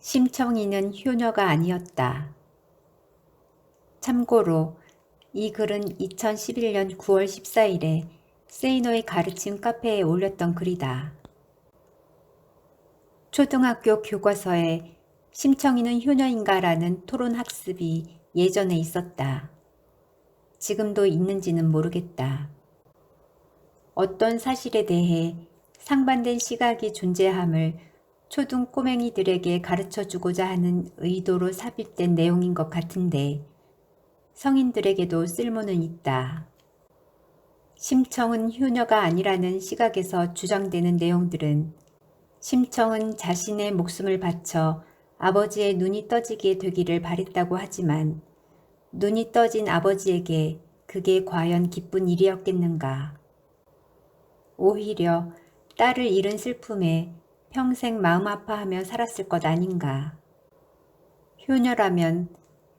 심청이는 효녀가 아니었다. 참고로 이 글은 2011년 9월 14일에 세이노의 가르침 카페에 올렸던 글이다. 초등학교 교과서에 심청이는 효녀인가라는 토론 학습이 예전에 있었다. 지금도 있는지는 모르겠다. 어떤 사실에 대해 상반된 시각이 존재함을 초등 꼬맹이들에게 가르쳐 주고자 하는 의도로 삽입된 내용인 것 같은데 성인들에게도 쓸모는 있다. 심청은 효녀가 아니라는 시각에서 주장되는 내용들은 심청은 자신의 목숨을 바쳐 아버지의 눈이 떠지게 되기를 바랬다고 하지만 눈이 떠진 아버지에게 그게 과연 기쁜 일이었겠는가. 오히려 딸을 잃은 슬픔에 평생 마음 아파하며 살았을 것 아닌가. 효녀라면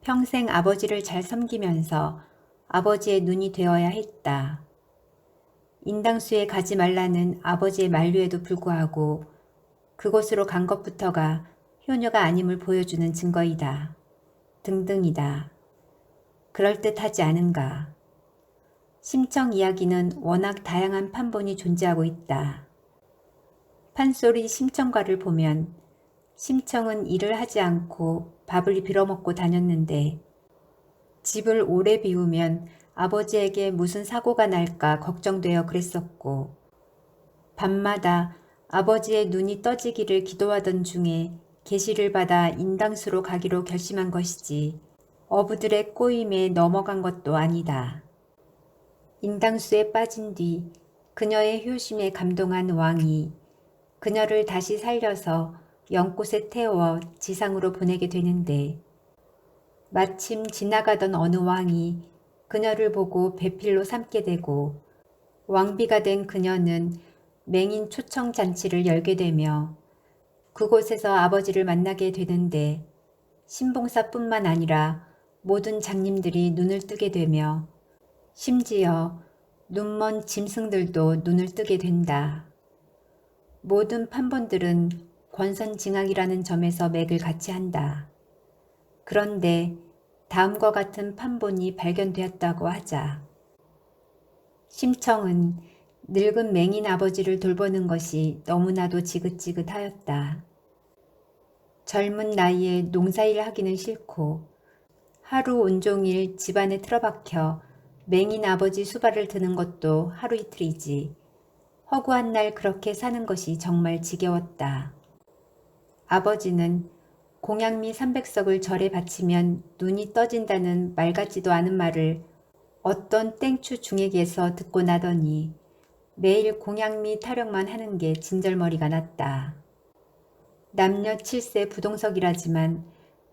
평생 아버지를 잘 섬기면서 아버지의 눈이 되어야 했다. 인당수에 가지 말라는 아버지의 만류에도 불구하고 그곳으로 간 것부터가 효녀가 아님을 보여주는 증거이다. 등등이다. 그럴듯하지 않은가. 심청 이야기는 워낙 다양한 판본이 존재하고 있다. 판소리 심청가를 보면 심청은 일을 하지 않고 밥을 빌어먹고 다녔는데 집을 오래 비우면 아버지에게 무슨 사고가 날까 걱정되어 그랬었고 밤마다 아버지의 눈이 떠지기를 기도하던 중에 계시를 받아 인당수로 가기로 결심한 것이지 어부들의 꼬임에 넘어간 것도 아니다. 인당수에 빠진 뒤 그녀의 효심에 감동한 왕이 그녀를 다시 살려서 연꽃에 태워 지상으로 보내게 되는데 마침 지나가던 어느 왕이 그녀를 보고 배필로 삼게 되고 왕비가 된 그녀는 맹인 초청 잔치를 열게 되며 그곳에서 아버지를 만나게 되는데 신봉사뿐만 아니라 모든 장님들이 눈을 뜨게 되며 심지어 눈먼 짐승들도 눈을 뜨게 된다. 모든 판본들은 권선징악이라는 점에서 맥을 같이 한다. 그런데 다음과 같은 판본이 발견되었다고 하자. 심청은 늙은 맹인 아버지를 돌보는 것이 너무나도 지긋지긋하였다. 젊은 나이에 농사일 하기는 싫고 하루 온종일 집안에 틀어박혀 맹인 아버지 수발을 드는 것도 하루 이틀이지 허구한 날 그렇게 사는 것이 정말 지겨웠다. 아버지는 공양미 300석을 절에 바치면 눈이 떠진다는 말 같지도 않은 말을 어떤 땡추 중에게서 듣고 나더니 매일 공양미 타령만 하는 게 진절머리가 났다. 남녀 7세 부동석이라지만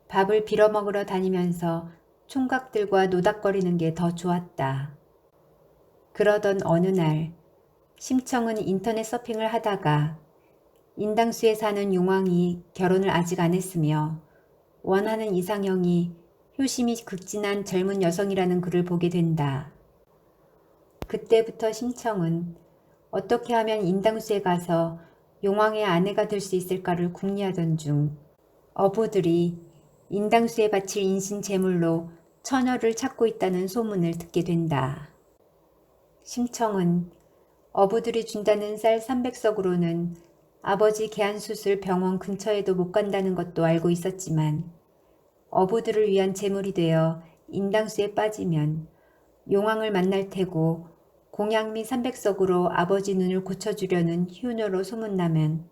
밥을 빌어먹으러 다니면서 총각들과 노닥거리는 게 더 좋았다. 그러던 어느 날 심청은 인터넷 서핑을 하다가 인당수에 사는 용왕이 결혼을 아직 안 했으며 원하는 이상형이 효심이 극진한 젊은 여성이라는 글을 보게 된다. 그때부터 심청은 어떻게 하면 인당수에 가서 용왕의 아내가 될 수 있을까를 궁리하던 중 어부들이 인당수에 바칠 인신 제물로 처녀를 찾고 있다는 소문을 듣게 된다. 심청은 어부들이 준다는 쌀 300석으로는 아버지 개안수술 병원 근처에도 못 간다는 것도 알고 있었지만 어부들을 위한 재물이 되어 인당수에 빠지면 용왕을 만날 테고 공양미 300석으로 아버지 눈을 고쳐주려는 효녀로 소문나면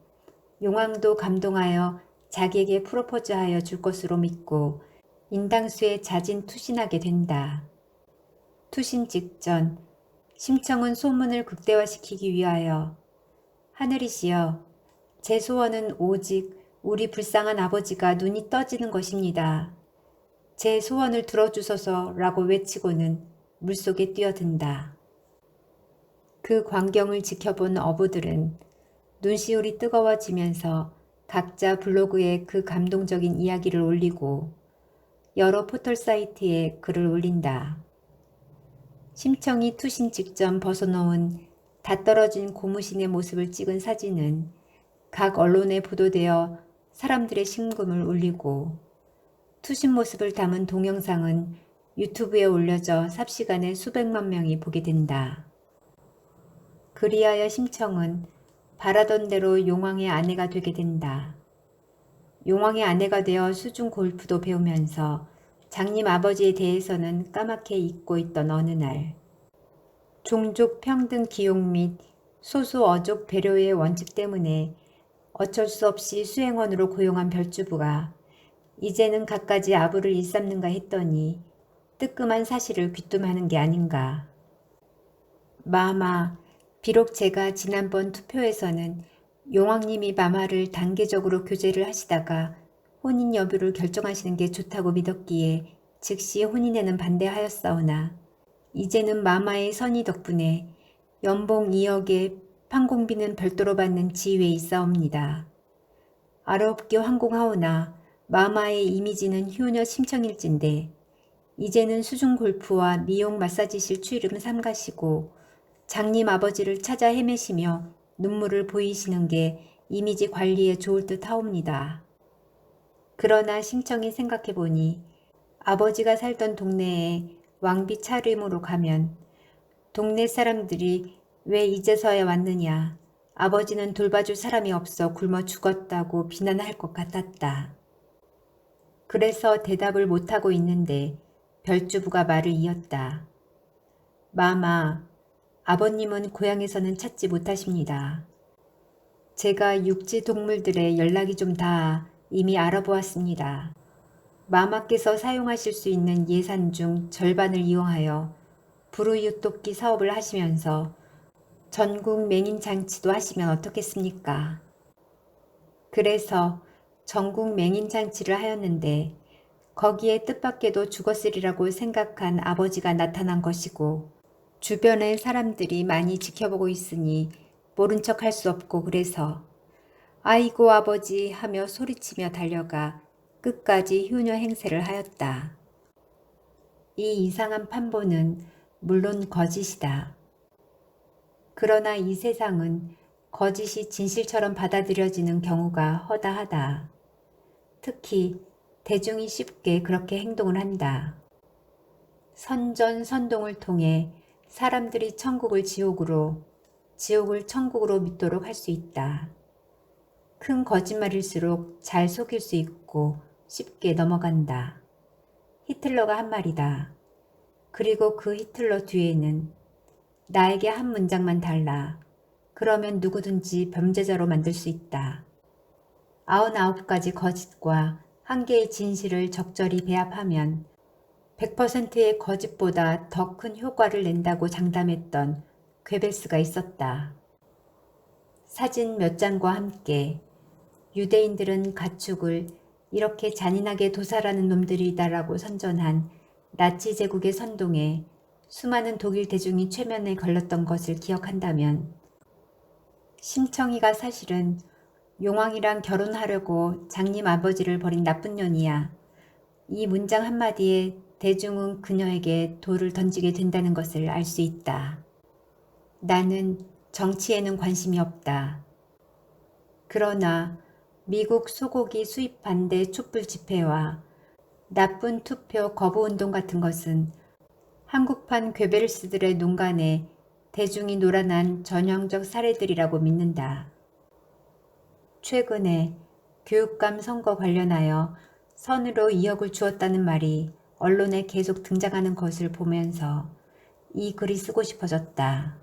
용왕도 감동하여 자기에게 프로포즈하여 줄 것으로 믿고 인당수에 자진 투신하게 된다. 투신 직전 심청은 소문을 극대화시키기 위하여 하늘이시여 제 소원은 오직 우리 불쌍한 아버지가 눈이 떠지는 것입니다. 제 소원을 들어주소서 라고 외치고는 물속에 뛰어든다. 그 광경을 지켜본 어부들은 눈시울이 뜨거워지면서 각자 블로그에 그 감동적인 이야기를 올리고 여러 포털 사이트에 글을 올린다. 심청이 투신 직전 벗어놓은 다 떨어진 고무신의 모습을 찍은 사진은 각 언론에 보도되어 사람들의 심금을 울리고 투신 모습을 담은 동영상은 유튜브에 올려져 삽시간에 수백만 명이 보게 된다. 그리하여 심청은 바라던 대로 용왕의 아내가 되게 된다. 용왕의 아내가 되어 수중 골프도 배우면서 장님 아버지에 대해서는 까맣게 잊고 있던 어느 날 종족 평등 기용 및 소수 어족 배려의 원칙 때문에 어쩔 수 없이 수행원으로 고용한 별주부가 이제는 갖가지 아부를 일삼는가 했더니 뜨끔한 사실을 귀뜸하는 게 아닌가. 마마, 비록 제가 지난번 투표에서는 용왕님이 마마를 단계적으로 교제를 하시다가 혼인 여부를 결정하시는 게 좋다고 믿었기에 즉시 혼인에는 반대하였사오나 이제는 마마의 선의 덕분에 연봉 2억에 판공비는 별도로 받는 지위에 있사옵니다. 아름답게 황공하오나 마마의 이미지는 효녀 심청일진데 이제는 수중 골프와 미용 마사지실 추이름 삼가시고 장님 아버지를 찾아 헤매시며 눈물을 보이시는 게 이미지 관리에 좋을 듯 하옵니다. 그러나 심청이 생각해보니 아버지가 살던 동네에 왕비 차림으로 가면 동네 사람들이 왜 이제서야 왔느냐 아버지는 돌봐줄 사람이 없어 굶어 죽었다고 비난할 것 같았다. 그래서 대답을 못하고 있는데 별주부가 말을 이었다. 마마, 아버님은 고향에서는 찾지 못하십니다. 제가 육지 동물들의 연락이 좀 다 이미 알아보았습니다. 마마께서 사용하실 수 있는 예산 중 절반을 이용하여 부르유토끼 사업을 하시면서 전국 맹인 장치도 하시면 어떻겠습니까? 그래서 전국 맹인 장치를 하였는데 거기에 뜻밖에도 죽었으리라고 생각한 아버지가 나타난 것이고 주변의 사람들이 많이 지켜보고 있으니 모른 척 할 수 없고 그래서 아이고 아버지 하며 소리치며 달려가 끝까지 효녀 행세를 하였다. 이 이상한 판보는 물론 거짓이다. 그러나 이 세상은 거짓이 진실처럼 받아들여지는 경우가 허다하다. 특히 대중이 쉽게 그렇게 행동을 한다. 선전 선동을 통해 사람들이 천국을 지옥으로, 지옥을 천국으로 믿도록 할 수 있다. 큰 거짓말일수록 잘 속일 수 있고 쉽게 넘어간다. 히틀러가 한 말이다. 그리고 그 히틀러 뒤에는 나에게 한 문장만 달라. 그러면 누구든지 범죄자로 만들 수 있다. 아흔아홉 가지 거짓과 한 개의 진실을 적절히 배합하면 100%의 거짓보다 더 큰 효과를 낸다고 장담했던 괴벨스가 있었다. 사진 몇 장과 함께 유대인들은 가축을 이렇게 잔인하게 도살하는 놈들이다라고 선전한 나치 제국의 선동에 수많은 독일 대중이 최면에 걸렸던 것을 기억한다면 심청이가 사실은 용왕이랑 결혼하려고 장님 아버지를 버린 나쁜 년이야. 이 문장 한마디에 대중은 그녀에게 돌을 던지게 된다는 것을 알 수 있다. 나는 정치에는 관심이 없다. 그러나 미국 소고기 수입 반대 촛불 집회와 나쁜 투표 거부 운동 같은 것은 한국판 괴베르스들의 농간에 대중이 놀아난 전형적 사례들이라고 믿는다. 최근에 교육감 선거 관련하여 선으로 2억을 주었다는 말이 언론에 계속 등장하는 것을 보면서 이 글이 쓰고 싶어졌다.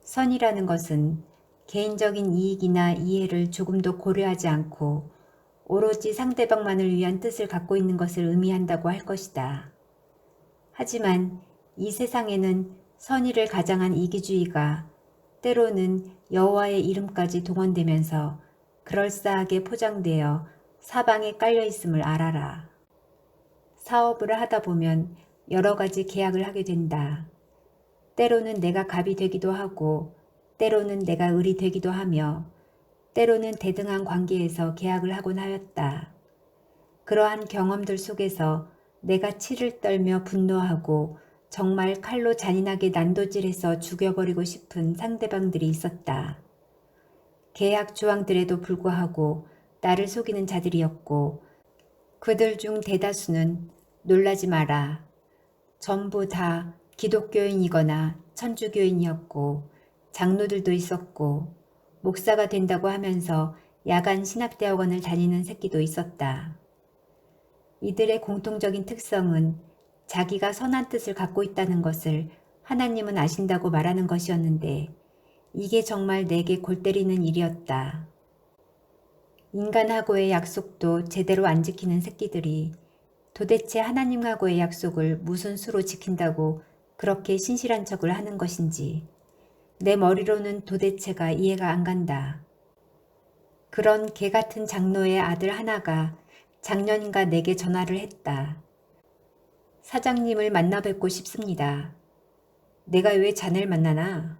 선이라는 것은 개인적인 이익이나 이해를 조금도 고려하지 않고 오로지 상대방만을 위한 뜻을 갖고 있는 것을 의미한다고 할 것이다. 하지만 이 세상에는 선의를 가장한 이기주의가 때로는 여호와의 이름까지 동원되면서 그럴싸하게 포장되어 사방에 깔려 있음을 알아라. 사업을 하다 보면 여러 가지 계약을 하게 된다. 때로는 내가 갑이 되기도 하고, 때로는 내가 을이 되기도 하며, 때로는 대등한 관계에서 계약을 하곤 하였다. 그러한 경험들 속에서 내가 치를 떨며 분노하고 정말 칼로 잔인하게 난도질해서 죽여버리고 싶은 상대방들이 있었다. 계약 조항들에도 불구하고 나를 속이는 자들이었고 그들 중 대다수는 놀라지 마라. 전부 다 기독교인이거나 천주교인이었고 장로들도 있었고 목사가 된다고 하면서 야간 신학대학원을 다니는 새끼도 있었다. 이들의 공통적인 특성은 자기가 선한 뜻을 갖고 있다는 것을 하나님은 아신다고 말하는 것이었는데 이게 정말 내게 골 때리는 일이었다. 인간하고의 약속도 제대로 안 지키는 새끼들이 도대체 하나님하고의 약속을 무슨 수로 지킨다고 그렇게 신실한 척을 하는 것인지 내 머리로는 도대체가 이해가 안 간다. 그런 개 같은 장로의 아들 하나가 작년인가 내게 전화를 했다. 사장님을 만나 뵙고 싶습니다. 내가 왜 자네를 만나나?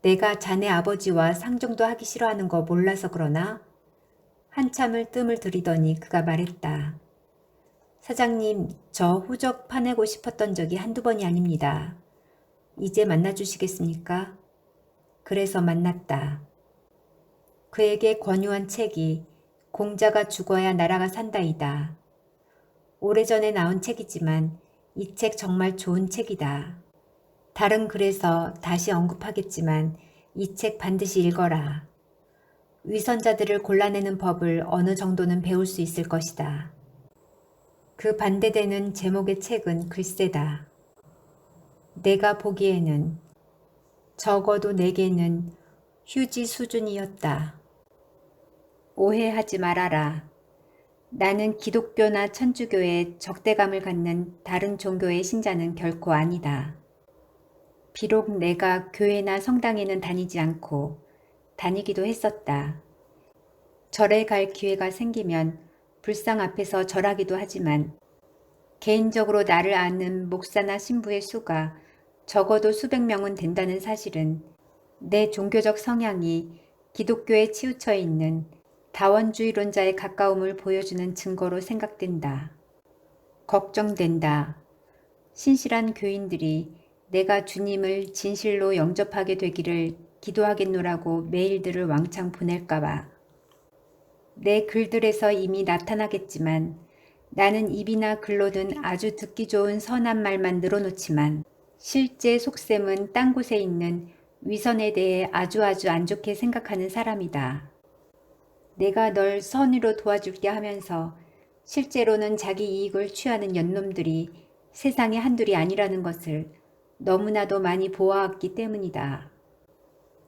내가 자네 아버지와 상종도 하기 싫어하는 거 몰라서 그러나? 한참을 뜸을 들이더니 그가 말했다. 사장님, 저 호적 파내고 싶었던 적이 한두 번이 아닙니다. 이제 만나주시겠습니까? 그래서 만났다. 그에게 권유한 책이 공자가 죽어야 나라가 산다이다. 오래전에 나온 책이지만 이 책 정말 좋은 책이다. 다른 글에서 다시 언급하겠지만 이 책 반드시 읽어라. 위선자들을 골라내는 법을 어느 정도는 배울 수 있을 것이다. 그 반대되는 제목의 책은 글쎄다. 내가 보기에는 적어도 내게는 휴지 수준이었다. 오해하지 말아라. 나는 기독교나 천주교에 적대감을 갖는 다른 종교의 신자는 결코 아니다. 비록 내가 교회나 성당에는 다니지 않고 다니기도 했었다. 절에 갈 기회가 생기면 불상 앞에서 절하기도 하지만 개인적으로 나를 아는 목사나 신부의 수가 적어도 수백 명은 된다는 사실은 내 종교적 성향이 기독교에 치우쳐 있는 다원주의론자의 가까움을 보여주는 증거로 생각된다. 걱정된다. 신실한 교인들이 내가 주님을 진실로 영접하게 되기를 기도하겠노라고 메일들을 왕창 보낼까봐. 내 글들에서 이미 나타나겠지만 나는 입이나 글로든 아주 듣기 좋은 선한 말만 늘어놓지만 실제 속셈은 딴 곳에 있는 위선에 대해 아주 아주 안 좋게 생각하는 사람이다. 내가 널 선의로 도와줄게 하면서 실제로는 자기 이익을 취하는 연놈들이 세상에 한둘이 아니라는 것을 너무나도 많이 보아왔기 때문이다.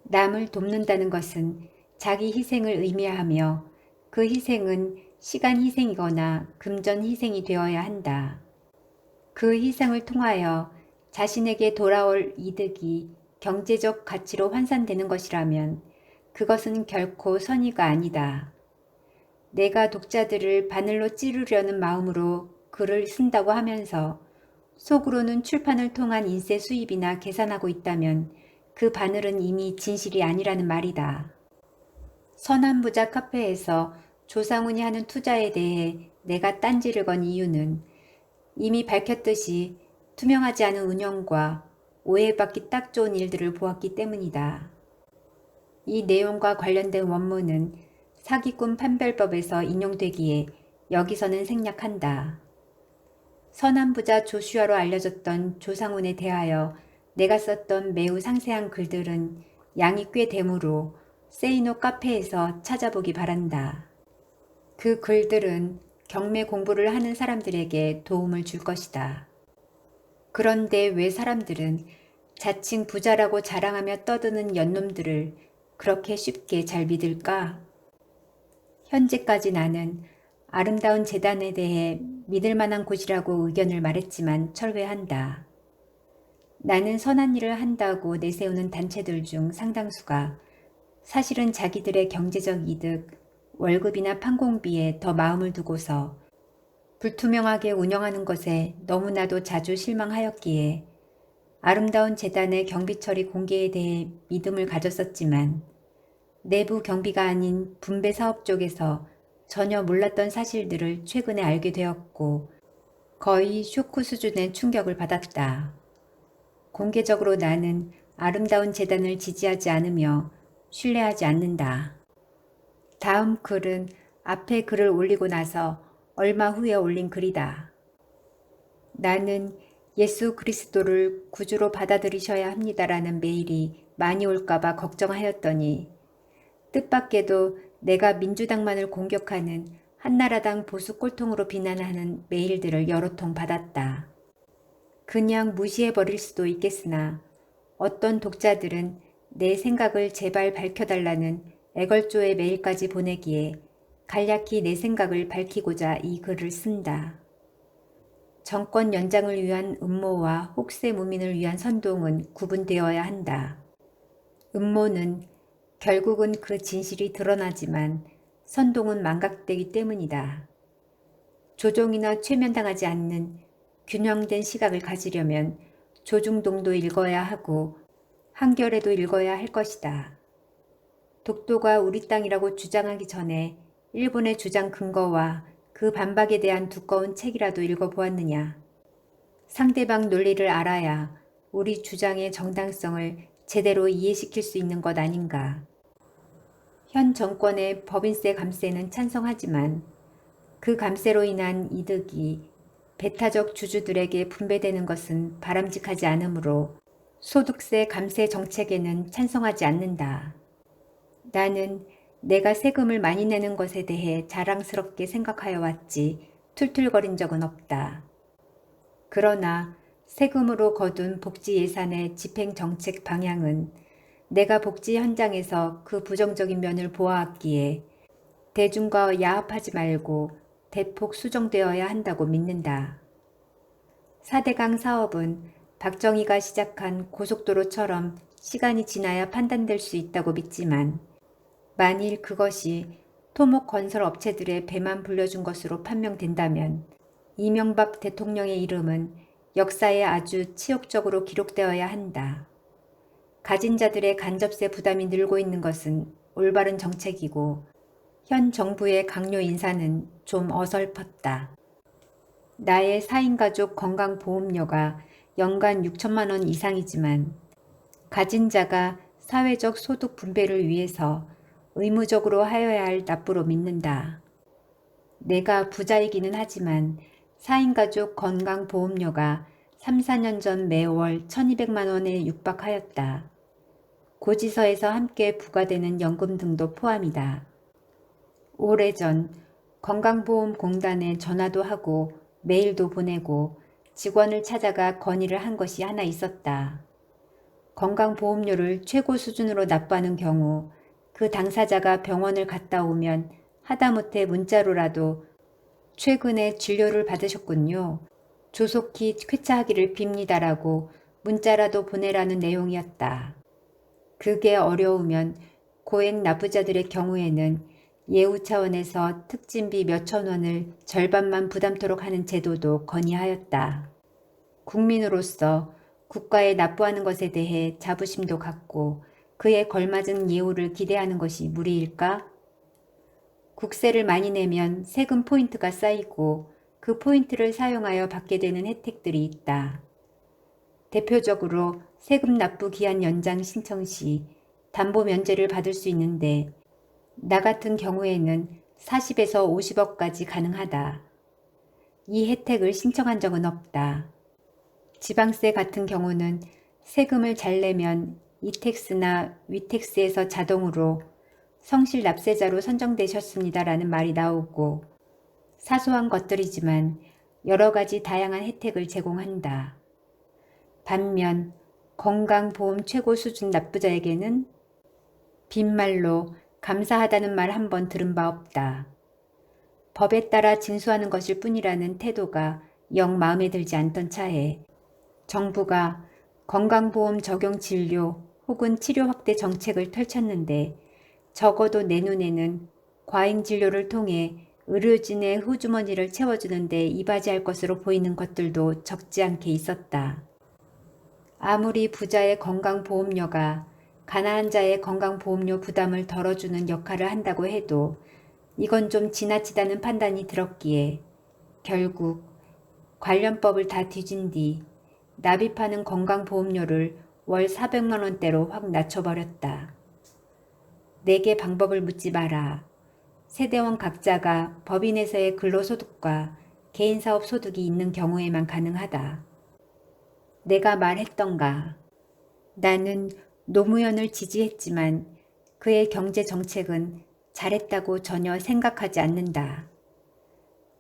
남을 돕는다는 것은 자기 희생을 의미하며 그 희생은 시간 희생이거나 금전 희생이 되어야 한다. 그 희생을 통하여 자신에게 돌아올 이득이 경제적 가치로 환산되는 것이라면 그것은 결코 선의가 아니다. 내가 독자들을 바늘로 찌르려는 마음으로 글을 쓴다고 하면서 속으로는 출판을 통한 인쇄 수입이나 계산하고 있다면 그 바늘은 이미 진실이 아니라는 말이다. 선한 부자 카페에서 조상훈이 하는 투자에 대해 내가 딴지를 건 이유는 이미 밝혔듯이 투명하지 않은 운영과 오해받기 딱 좋은 일들을 보았기 때문이다. 이 내용과 관련된 원문은 사기꾼 판별법에서 인용되기에 여기서는 생략한다. 선한 부자 조슈아로 알려졌던 조상훈에 대하여 내가 썼던 매우 상세한 글들은 양이 꽤 되므로 세이노 카페에서 찾아보기 바란다. 그 글들은 경매 공부를 하는 사람들에게 도움을 줄 것이다. 그런데 왜 사람들은 자칭 부자라고 자랑하며 떠드는 연놈들을 그렇게 쉽게 잘 믿을까? 현재까지 나는 아름다운 재단에 대해 믿을 만한 곳이라고 의견을 말했지만 철회한다. 나는 선한 일을 한다고 내세우는 단체들 중 상당수가 사실은 자기들의 경제적 이득, 월급이나 판공비에 더 마음을 두고서 불투명하게 운영하는 것에 너무나도 자주 실망하였기에 아름다운 재단의 경비 처리 공개에 대해 믿음을 가졌었지만 내부 경비가 아닌 분배 사업 쪽에서 전혀 몰랐던 사실들을 최근에 알게 되었고 거의 쇼크 수준의 충격을 받았다. 공개적으로 나는 아름다운 재단을 지지하지 않으며 신뢰하지 않는다. 다음 글은 앞에 글을 올리고 나서 얼마 후에 올린 글이다. 나는 예수 그리스도를 구주로 받아들이셔야 합니다라는 메일이 많이 올까봐 걱정하였더니 뜻밖에도 내가 민주당만을 공격하는 한나라당 보수 꼴통으로 비난하는 메일들을 여러 통 받았다. 그냥 무시해버릴 수도 있겠으나 어떤 독자들은 내 생각을 제발 밝혀달라는 애걸조의 메일까지 보내기에 간략히 내 생각을 밝히고자 이 글을 쓴다. 정권 연장을 위한 음모와 혹세 무민을 위한 선동은 구분되어야 한다. 음모는 결국은 그 진실이 드러나지만 선동은 망각되기 때문이다. 조종이나 최면당하지 않는 균형된 시각을 가지려면 조중동도 읽어야 하고 한결에도 읽어야 할 것이다. 독도가 우리 땅이라고 주장하기 전에 일본의 주장 근거와 그 반박에 대한 두꺼운 책이라도 읽어보았느냐. 상대방 논리를 알아야 우리 주장의 정당성을 제대로 이해시킬 수 있는 것 아닌가. 현 정권의 법인세 감세는 찬성하지만 그 감세로 인한 이득이 배타적 주주들에게 분배되는 것은 바람직하지 않으므로 소득세 감세 정책에는 찬성하지 않는다. 나는 내가 세금을 많이 내는 것에 대해 자랑스럽게 생각하여 왔지 툴툴거린 적은 없다. 그러나 세금으로 거둔 복지 예산의 집행 정책 방향은 내가 복지 현장에서 그 부정적인 면을 보아왔기에 대중과 야합하지 말고 대폭 수정되어야 한다고 믿는다. 4대강 사업은 박정희가 시작한 고속도로처럼 시간이 지나야 판단될 수 있다고 믿지만 만일 그것이 토목 건설 업체들의 배만 불려준 것으로 판명된다면 이명박 대통령의 이름은 역사에 아주 치욕적으로 기록되어야 한다. 가진 자들의 간접세 부담이 늘고 있는 것은 올바른 정책이고 현 정부의 강요 인사는 좀 어설펐다. 나의 4인 가족 건강보험료가 연간 6천만 원 이상이지만 가진 자가 사회적 소득 분배를 위해서 의무적으로 하여야 할 납부로 믿는다. 내가 부자이기는 하지만 4인 가족 건강보험료가 3, 4년 전 매월 1200만 원에 육박하였다. 고지서에서 함께 부과되는 연금 등도 포함이다. 오래전 건강보험공단에 전화도 하고 메일도 보내고 직원을 찾아가 건의를 한 것이 하나 있었다. 건강보험료를 최고 수준으로 납부하는 경우 그 당사자가 병원을 갔다 오면 하다못해 문자로라도 최근에 진료를 받으셨군요. 조속히 쾌차하기를 빕니다라고 문자라도 보내라는 내용이었다. 그게 어려우면 고액 납부자들의 경우에는 예우 차원에서 특진비 몇천 원을 절반만 부담토록 하는 제도도 건의하였다. 국민으로서 국가에 납부하는 것에 대해 자부심도 갖고 그에 걸맞은 예우를 기대하는 것이 무리일까? 국세를 많이 내면 세금 포인트가 쌓이고 그 포인트를 사용하여 받게 되는 혜택들이 있다. 대표적으로 세금 납부 기한 연장 신청 시 담보 면제를 받을 수 있는데 나 같은 경우에는 40에서 50억까지 가능하다. 이 혜택을 신청한 적은 없다. 지방세 같은 경우는 세금을 잘 내면 이택스나 위택스에서 자동으로 성실 납세자로 선정되셨습니다라는 말이 나오고 사소한 것들이지만 여러 가지 다양한 혜택을 제공한다. 반면 건강보험 최고 수준 납부자에게는 빈말로 감사하다는 말 한 번 들은 바 없다. 법에 따라 징수하는 것일 뿐이라는 태도가 영 마음에 들지 않던 차에 정부가 건강보험 적용 진료 혹은 치료 확대 정책을 펼쳤는데 적어도 내 눈에는 과잉 진료를 통해 의료진의 후주머니를 채워주는데 이바지할 것으로 보이는 것들도 적지 않게 있었다. 아무리 부자의 건강보험료가 가난한 자의 건강보험료 부담을 덜어주는 역할을 한다고 해도 이건 좀 지나치다는 판단이 들었기에 결국 관련법을 다 뒤진 뒤 납입하는 건강보험료를 월 400만 원대로 확 낮춰버렸다. 내게 방법을 묻지 마라. 세대원 각자가 법인에서의 근로소득과 개인사업 소득이 있는 경우에만 가능하다. 내가 말했던가. 나는 노무현을 지지했지만 그의 경제 정책은 잘했다고 전혀 생각하지 않는다.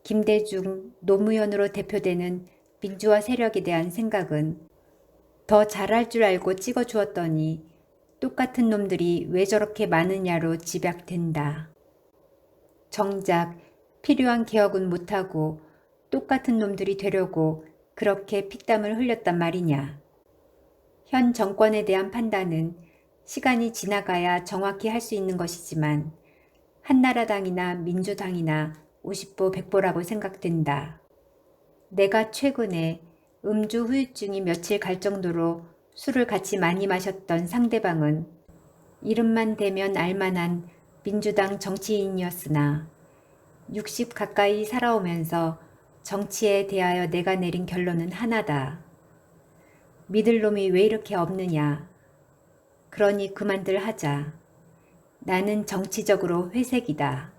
김대중, 노무현으로 대표되는 민주화 세력에 대한 생각은 더 잘할 줄 알고 찍어 주었더니 똑같은 놈들이 왜 저렇게 많으냐로 집약된다. 정작 필요한 개혁은 못하고 똑같은 놈들이 되려고 그렇게 피땀을 흘렸단 말이냐. 현 정권에 대한 판단은 시간이 지나가야 정확히 할 수 있는 것이지만 한나라당이나 민주당이나 50보 100보라고 생각된다. 내가 최근에 음주 후유증이 며칠 갈 정도로 술을 같이 많이 마셨던 상대방은 이름만 대면 알만한 민주당 정치인이었으나 60 가까이 살아오면서 정치에 대하여 내가 내린 결론은 하나다. 믿을 놈이 왜 이렇게 없느냐. 그러니 그만들 하자. 나는 정치적으로 회색이다.